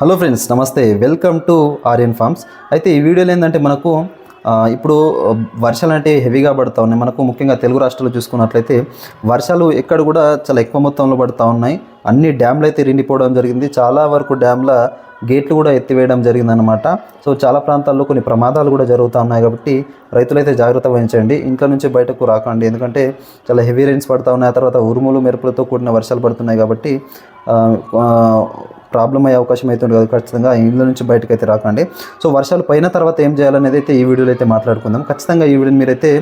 Hello friends నమస్తే. Welcome to Aryan farms అయితే ఈ వీడియోలో ఏంటంటే మనకు ఇప్పుడు వర్షాలు అంటే హెవీగా పడుతూ ఉన్నాయి. మనకు ముఖ్యంగా తెలుగు రాష్ట్రాలు చూసుకున్నట్లయితే వర్షాలు ఎక్కడ కూడా చాలా ఎక్కువ మొత్తంలో పడుతూ ఉన్నాయి. అన్ని డ్యామ్లు అయితే నిండిపోవడం జరిగింది. చాలా వరకు డ్యామ్ల గేట్లు కూడా ఎత్తివేయడం జరిగిందనమాట సో చాలా ప్రాంతాల్లో కొన్ని ప్రమాదాలు కూడా జరుగుతూ ఉన్నాయి కాబట్టి రైతులైతే జాగ్రత్త వహించండి. ఇంట్లో నుంచి బయటకు రాకండి. ఎందుకంటే చాలా హెవీ రైన్స్ పడుతూ ఉన్నాయి. ఆ తర్వాత ఉరుములు మెరుపులతో కూడిన వర్షాలు పడుతున్నాయి కాబట్టి ప్రాబ్లం అయ్యే అవకాశం అయితే ఉండదు. కదా ఖచ్చితంగా ఇళ్ళ నుంచి బయటకు అయితే రాకండి. సో వర్షాలు పైన తర్వాత ఏం చేయాలనేది అయితే ఈ వీడియోలో అయితే మాట్లాడుకుందాం. ఖచ్చితంగా ఈ వీడియోని మీరైతే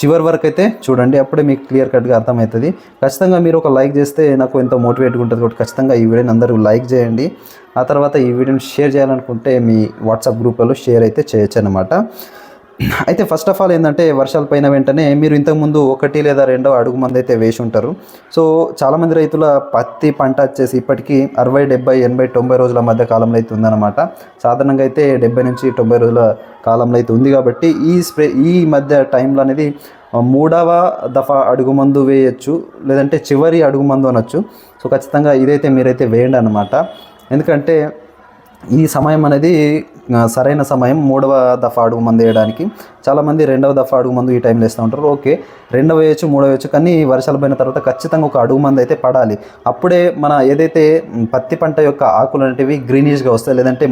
చివరి వరకు అయితే చూడండి. అప్పుడే మీకు క్లియర్ కట్గా అర్థమవుతుంది. ఖచ్చితంగా మీరు ఒక లైక్ చేస్తే నాకు ఎంతో మోటివేట్గా ఉంటుంది. కాబట్టి ఖచ్చితంగా ఈ వీడియోని అందరూ లైక్ చేయండి. ఆ తర్వాత ఈ వీడియోని షేర్ చేయాలనుకుంటే మీ వాట్సాప్ గ్రూప్లలో షేర్ అయితే చేయొచ్చు అనమాట అయితే ఫస్ట్ ఆఫ్ ఆల్ ఏంటంటే వర్షాలు పైన వెంటనే మీరు ఇంతకుముందు ఒకటి లేదా రెండో అడుగు మంది అయితే వేసి ఉంటారు. సో చాలామంది రైతుల పత్తి పంట వచ్చేసి ఇప్పటికీ అరవై డెబ్బై ఎనభై తొంభై రోజుల మధ్య కాలంలో అయితే ఉందన్నమాట. సాధారణంగా అయితే డెబ్బై నుంచి తొంభై రోజుల కాలంలో అయితే ఉంది కాబట్టి ఈ స్ప్రే ఈ మధ్య టైంలో అనేది మూడవ దఫా అడుగు మందు వేయచ్చు లేదంటే చివరి అడుగు మందు అనొచ్చు. సో ఖచ్చితంగా ఇదైతే మీరైతే వేయండి అనమాట ఎందుకంటే ఈ సమయం అనేది సరైన సమయం మూడవ దఫా అడుగు మందు వేయడానికి. చాలామంది రెండవ దఫా అడుగు మందు ఈ టైంలో వేస్తూ ఉంటారు. ఓకే రెండవ వేయచ్చు మూడవ వేయచ్చు కానీ వర్షాలు పోయిన తర్వాత ఖచ్చితంగా ఒక అడుగు మందు అయితే పడాలి. అప్పుడే మన ఏదైతే పత్తి పంట యొక్క ఆకులు అనేటివి గ్రీనిష్గా వస్తాయి లేదంటే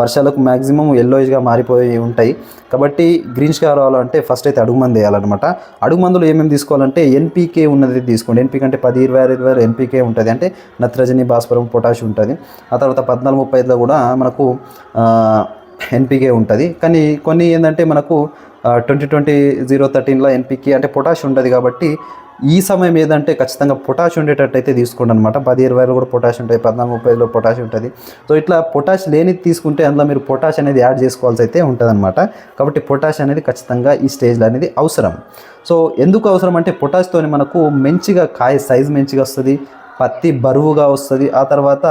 వర్షాలకు మ్యాక్సిమం ఎల్లోయిష్గా మారిపోయి ఉంటాయి. కాబట్టి గ్రీనిష్గా రావాలంటే ఫస్ట్ అయితే అడుగు మందు వేయాలన్నమాట. అడుగు మందులు ఏమేమి తీసుకోవాలంటే ఎన్పీకే ఉన్నది తీసుకోండి. ఎన్పీకే అంటే పది ఇరవై ఆరు ఇరవై ఎన్పీకే ఉంటుంది. అంటే నత్రజని భాస్వరం పొటాష్ ఉంటుంది. ఆ తర్వాత పద్నాలుగు ముప్పై ఐదులో కూడా మనకు ఎన్పికే ఉంటుంది. కానీ కొన్ని ఏంటంటే మనకు ట్వంటీ ట్వంటీ జీరో థర్టీన్లో ఎన్పికే అంటే పొటాష్ ఉంటుంది కాబట్టి ఈ సమయం ఏదంటే ఖచ్చితంగా పొటాష్ ఉండేటట్టు అయితే తీసుకోండి అనమాట పది ఇరవైలో కూడా పొటాష్ ఉంటుంది పద్నాలుగు ముప్పైలో పొటాష్ ఉంటుంది. సో ఇట్లా పొటాష్ లేనిది తీసుకుంటే అందులో మీరు పొటాష్ అనేది యాడ్ చేసుకోవాల్సి అయితే ఉంటుంది కాబట్టి పొటాష్ అనేది ఖచ్చితంగా ఈ స్టేజ్లో అనేది అవసరం. సో ఎందుకు అవసరం అంటే పొటాష్తో మనకు మంచిగా కాయ సైజ్ మంచిగా వస్తుంది పత్తి బరువుగా వస్తుంది. ఆ తర్వాత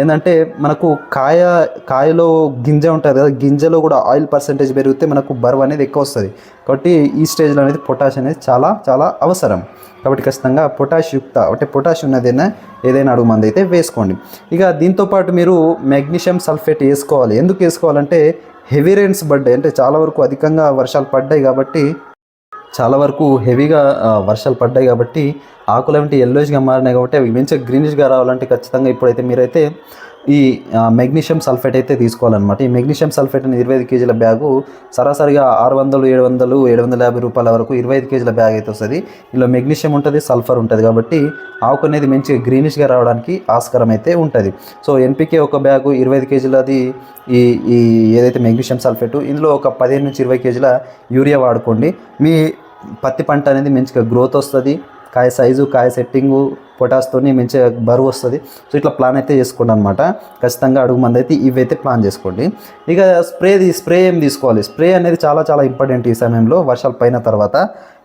ఏంటంటే మనకు కాయ కాయలో గింజ ఉంటుంది కదా గింజలో కూడా ఆయిల్ పర్సంటేజ్ పెరిగితే మనకు బరువు అనేది ఎక్కువ వస్తుంది. కాబట్టి ఈ స్టేజ్లో అనేది పొటాష్ అనేది చాలా చాలా అవసరం. కాబట్టి ఖచ్చితంగా పొటాష్ యుక్త అంటే పొటాష్ ఉన్నదైనా ఏదైనా అడుగు మంది అయితే వేసుకోండి. ఇక దీంతో పాటు మీరు మెగ్నీషియం సల్ఫేట్ వేసుకోవాలి. ఎందుకు వేసుకోవాలంటే హెవీ రెయిన్స్ పడ్డాయి. అంటే చాలా వరకు అధికంగా వర్షాలు పడ్డాయి కాబట్టి చాలా వరకు హెవీగా వర్షాలు పడ్డాయి కాబట్టి ఆకులు ఏమిటి ఎల్లోజ్గా మారినాయి కాబట్టి అవి మంచిగా గ్రీనిష్గా రావాలంటే ఖచ్చితంగా ఇప్పుడైతే మీరైతే ఈ మెగ్నీషియం సల్ఫేట్ అయితే తీసుకోవాలన్నమాట. ఈ మెగ్నీషియం సల్ఫేట్ అనేది ఇరవై ఐదు కేజీల బ్యాగు సరాసరిగా ఆరు వందలు ఏడు వందలు ఏడు వందల యాభై రూపాయల వరకు ఇరవై ఐదు కేజీల బ్యాగ్ అయితే వస్తుంది. ఇందులో మెగ్నీషియం ఉంటుంది సల్ఫర్ ఉంటుంది కాబట్టి ఆకు అనేది మంచిగా గ్రీనిష్గా రావడానికి ఆస్కారం అయితే ఉంటుంది. సో ఎన్పికే ఒక బ్యాగు ఇరవై ఐదు కేజీలది ఈ ఈ ఏదైతే మెగ్నీషియం సల్ఫేట్ ఇందులో ఒక పదిహేను నుంచి ఇరవై కేజీల యూరియా వాడుకోండి. మీ పత్తి పంట అనేది మంచిగా గ్రోత్ వస్తుంది. కాయ సైజు కాయ సెట్టింగు పొటాస్తోని మంచిగా బరువు వస్తుంది. సో ఇట్లా ప్లాన్ అయితే చేసుకోండి అనమాట ఖచ్చితంగా అడుగు మంది అయితే ఇవైతే ప్లాన్ చేసుకోండి. ఇక స్ప్రే స్ప్రే ఏం తీసుకోవాలి? స్ప్రే అనేది చాలా చాలా ఇంపార్టెంట్ ఈ సమయంలో వర్షాలు పైన తర్వాత.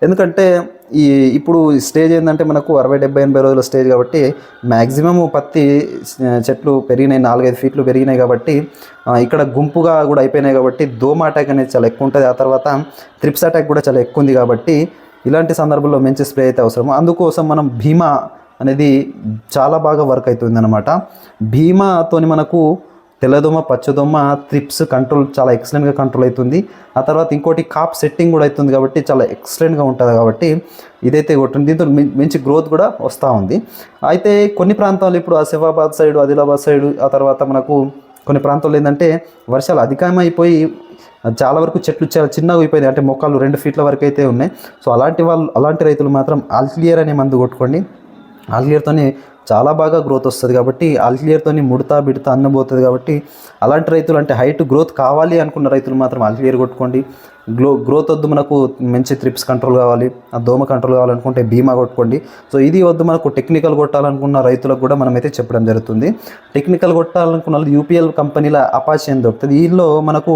ఎందుకంటే ఈ ఇప్పుడు స్టేజ్ ఏంటంటే మనకు అరవై డెబ్బై ఎనభై రోజుల స్టేజ్ కాబట్టి మ్యాక్సిమం పత్తి చెట్లు పెరిగినాయి నాలుగైదు ఫీట్లు పెరిగినాయి కాబట్టి ఇక్కడ గుంపుగా కూడా అయిపోయినాయి కాబట్టి దోమ అటాక్ అనేది చాలా ఎక్కువ ఉంటుంది. ఆ తర్వాత త్రిప్స్ అటాక్ కూడా చాలా ఎక్కువ ఉంది కాబట్టి ఇలాంటి సందర్భంలో మంచి స్ప్రే అయితే అవసరం అందుకోసం మనం భీమా అనేది చాలా బాగా వర్క్ అవుతుంది అనమాట భీమాతోని మనకు తెల్లదోమ పచ్చదోమ త్రిప్స్ కంట్రోల్ చాలా ఎక్సలెంట్గా కంట్రోల్ అవుతుంది. ఆ తర్వాత ఇంకోటి కాప్ సెట్టింగ్ కూడా అవుతుంది కాబట్టి చాలా ఎక్సలెంట్గా ఉంటుంది కాబట్టి ఇదైతే కొట్టింది దీంతో మంచి గ్రోత్ కూడా వస్తూ ఉంది. అయితే కొన్ని ప్రాంతాలు ఇప్పుడు ఆసిఫాబాద్ సైడ్ ఆదిలాబాద్ సైడ్ ఆ తర్వాత మనకు కొన్ని ప్రాంతాల్లో ఏంటంటే వర్షాలు అధికమైపోయి చాలా వరకు చెట్లు చాలా చిన్నగా అయిపోయింది. అంటే మొక్కలు రెండు ఫీట్ల వరకు అయితే ఉన్నాయి. సో అలాంటి వాళ్ళు అలాంటి రైతులు మాత్రం ఆల్క్లియర్ అనే మందు కొట్టుకోండి. ఆల్క్లియర్తోనే చాలా బాగా గ్రోత్ వస్తుంది కాబట్టి ఆల్క్లియర్తోని ముడతా బిడతా అన్నబోతుంది కాబట్టి అలాంటి రైతులు అంటే హైట్ గ్రోత్ కావాలి అనుకున్న రైతులు మాత్రం ఆల్క్లియర్ కొట్టుకోండి. గ్లో గ్రోత్ వద్దు మనకు మంచి త్రిప్స్ కంట్రోల్ కావాలి ఆ దోమ కంట్రోల్ కావాలనుకుంటే బీమా కొట్టుకోండి. సో ఇది వద్దు మనకు టెక్నికల్ కొట్టాలనుకున్న రైతులకు కూడా మనమైతే చెప్పడం జరుగుతుంది. టెక్నికల్ కొట్టాలనుకున్న యూపీఎల్ కంపెనీల అపాచి అని దొరుకుతుంది? దీనిలో మనకు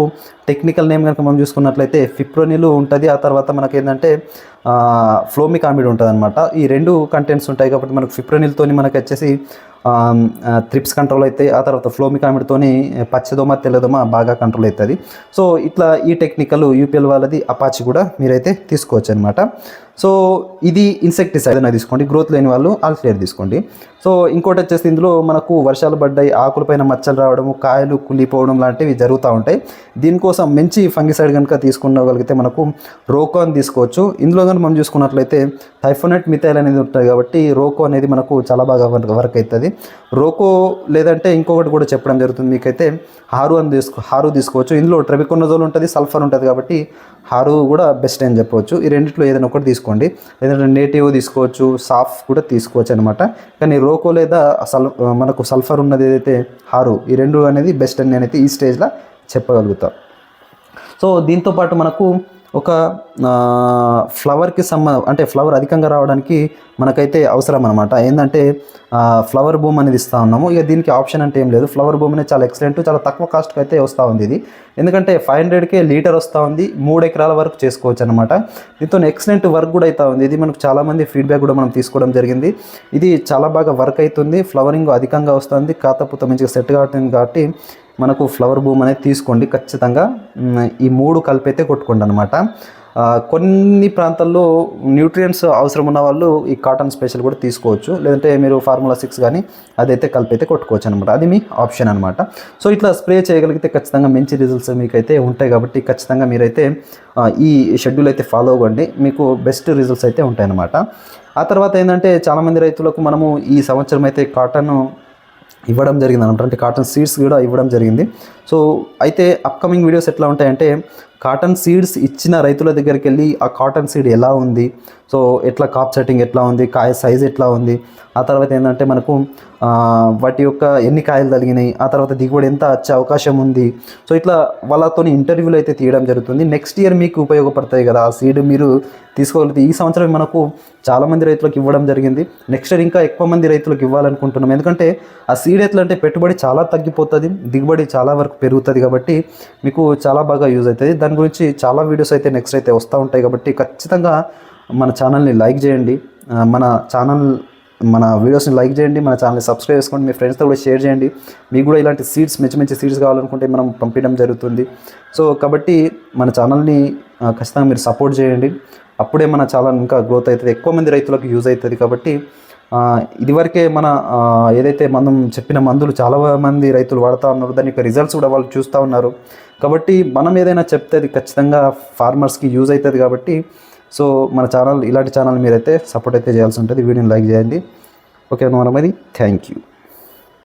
టెక్నికల్ నేమ్ కనుక మనం చూసుకున్నట్లయితే ఫిప్రోనిలు ఉంటుంది ఆ తర్వాత మనకి ఏంటంటే ఫ్లోమిక్ ఆమిడ్ ఉంటుంది అనమాట ఈ రెండు కంటెంట్స్ ఉంటాయి కాబట్టి మనకు ఫిప్రోనిల్తోని మనకు వచ్చేసి త్రిప్స్ కంట్రోల్ అవుతాయి ఆ తర్వాత ఫ్లోమికామిడ్తోని పచ్చదోమ తెల్లదోమ బాగా కంట్రోల్ అవుతుంది. సో ఇట్లా ఈ టెక్నికల్ యూపీఎల్ వాళ్ళది అపాచి కూడా మీరైతే తీసుకోవచ్చు అనమాట సో ఇది ఇన్సెక్టిసైడ్ ఏదైనా తీసుకోండి. గ్రోత్ లేని వాళ్ళు ఆల్ఫ్లేర్ తీసుకోండి. సో ఇంకోటి వచ్చేసి ఇందులో మనకు వర్షాలు పడ్డాయి ఆకులపైన మచ్చలు రావడము కాయలు కుళ్ళిపోవడం లాంటివి జరుగుతూ ఉంటాయి. దీనికోసం మంచి ఫంగిసైడ్ కనుక తీసుకున్నగలిగితే మనకు రోకో అని తీసుకోవచ్చు. ఇందులో కనుక మనం చూసుకున్నట్లయితే టైఫోనైట్ మిథైల్ అనేది ఉంటుంది కాబట్టి రోకో అనేది మనకు చాలా బాగా వర్క్ వర్క్ అవుతుంది రోకో లేదంటే ఇంకొకటి కూడా చెప్పడం జరుగుతుంది. మీకైతే హారు అని తీసుకో హారు తీసుకోవచ్చు. ఇందులో ట్రెబికొన్నజోల్ ఉంటుంది సల్ఫర్ ఉంటుంది కాబట్టి హారు కూడా బెస్ట్ అని చెప్పవచ్చు. ఈ రెండిట్లో ఏదైనా ఒకటి తీసుకోండి. లేదంటే నేటివ్ తీసుకోవచ్చు సాఫ్ కూడా తీసుకోవచ్చు అనమాట కానీ రోకో లేదా సల్ మనకు సల్ఫర్ ఉన్నది ఏదైతే హారు ఈ రెండు అనేది బెస్ట్ అని నేనైతే ఈ స్టేజ్లో చెప్పగలుగుతాను సో దీంతో పాటు మనకు ఒక ఫ్లవర్కి సంబంధం అంటే ఫ్లవర్ అధికంగా రావడానికి మనకైతే అవసరం అనమాట ఏంటంటే ఫ్లవర్ బూమ్ అనేది ఇస్తూ ఉన్నాము. ఇక దీనికి ఆప్షన్ అంటే ఏం లేదు. ఫ్లవర్ బూమ్ అనేది చాలా ఎక్సలెంట్ చాలా తక్కువ కాస్ట్కి అయితే వస్తూ ఉంది ఇది. ఎందుకంటే ఫైవ్ హండ్రెడ్కే లీటర్ వస్తూ ఉంది. మూడు ఎకరాల వరకు చేసుకోవచ్చు అనమాట దీంతో ఎక్సలెంట్ వర్క్ కూడా అవుతూ ఉంది. ఇది మనకు చాలామంది ఫీడ్బ్యాక్ కూడా మనం తీసుకోవడం జరిగింది. ఇది చాలా బాగా వర్క్ అవుతుంది ఫ్లవరింగ్ అధికంగా వస్తుంది కాతపూత మంచిగా సెట్ కావట్లేదు కాబట్టి మనకు ఫ్లవర్ బూమ్ అనేది తీసుకోండి. ఖచ్చితంగా ఈ మూడు కలిపైతే అయితే కొట్టుకోండి అనమాట కొన్ని ప్రాంతాల్లో న్యూట్రియంట్స్ అవసరం ఉన్న వాళ్ళు ఈ కాటన్ స్పెషల్ కూడా తీసుకోవచ్చు. లేదంటే మీరు ఫార్ములా సిక్స్ కానీ అదైతే కలిపి అయితే కొట్టుకోవచ్చు అనమాట అది మీ ఆప్షన్ అనమాట. సో ఇట్లా స్ప్రే చేయగలిగితే ఖచ్చితంగా మంచి రిజల్ట్స్ మీకైతే ఉంటాయి కాబట్టి ఖచ్చితంగా మీరైతే ఈ షెడ్యూల్ అయితే ఫాలో అవ్వండి. మీకు బెస్ట్ రిజల్ట్స్ అయితే ఉంటాయి అనమాట ఆ తర్వాత ఏంటంటే చాలామంది రైతులకు మనము ఈ సంవత్సరం అయితే కాటన్ ఇవ్వడం జరిగింది. అనమాట అంటే కాటన్ సీడ్స్ కూడా ఇవ్వడం జరిగింది. సో అయితే అప్కమింగ్ వీడియోస్ ఎట్లా ఉంటాయంటే కాటన్ సీడ్స్ ఇచ్చిన రైతుల దగ్గరికి వెళ్ళి ఆ కాటన్ సీడ్ ఎలా ఉంది? సో ఎట్లా కాప్ సెట్టింగ్ ఎట్లా ఉంది? కాయ సైజ్ ఎట్లా ఉంది? ఆ తర్వాత ఏంటంటే మనకు వాటి యొక్క ఎన్ని కాయలు తగినాయి? ఆ తర్వాత దిగుబడి ఎంత వచ్చే అవకాశం ఉంది? సో ఇట్లా వాళ్ళతో ఇంటర్వ్యూలు అయితే తీయడం జరుగుతుంది. నెక్స్ట్ ఇయర్ మీకు ఉపయోగపడతాయి కదా ఆ సీడ్ మీరు తీసుకోగలిగితే. ఈ సంవత్సరం మనకు చాలామంది రైతులకు ఇవ్వడం జరిగింది. నెక్స్ట్ ఇయర్ ఇంకా ఎక్కువ మంది రైతులకు ఇవ్వాలనుకుంటున్నాం. ఎందుకంటే ఆ సీడ్ ఎట్లా అంటే పెట్టుబడి చాలా తగ్గిపోతుంది దిగుబడి చాలా వరకు పెరుగుతుంది కాబట్టి మీకు చాలా బాగా యూజ్ అవుతుంది. దాని గురించి చాలా వీడియోస్ అయితే నెక్స్ట్ అయితే వస్తూ ఉంటాయి కాబట్టి ఖచ్చితంగా మన ఛానల్ని లైక్ చేయండి. మన ఛానల్ మన వీడియోస్ని లైక్ చేయండి. మన ఛానల్ని సబ్స్క్రైబ్ చేసుకోండి. మీ ఫ్రెండ్స్తో కూడా షేర్ చేయండి. మీకు కూడా ఇలాంటి సీడ్స్ మంచి మంచి సీడ్స్ కావాలనుకుంటే మనం పంపించడం జరుగుతుంది. సో కాబట్టి మన ఛానల్ని ఖచ్చితంగా మీరు సపోర్ట్ చేయండి. అప్పుడే మన ఛానల్ ఇంకా గ్రోత్ అవుతుంది. ఎక్కువ మంది రైతులకు యూజ్ అవుతుంది కాబట్టి ఇదివరకే మన ఏదైతే మనం చెప్పిన మందులు చాలా మంది రైతులు వాడుతూ ఉన్నారు దాని యొక్క రిజల్ట్స్ కూడా వాళ్ళు చూస్తూ ఉన్నారు. కాబట్టి మనం ఏదైనా చెప్తే అది ఖచ్చితంగా ఫార్మర్స్కి యూజ్ అవుతుంది కాబట్టి సో మన ఛానల్ ఇలాంటి ఛానల్ మీరైతే సపోర్ట్ అయితే చేయాల్సి ఉంటుంది. వీడియోని లైక్ చేయండి. ఓకే మరి థ్యాంక్ యూ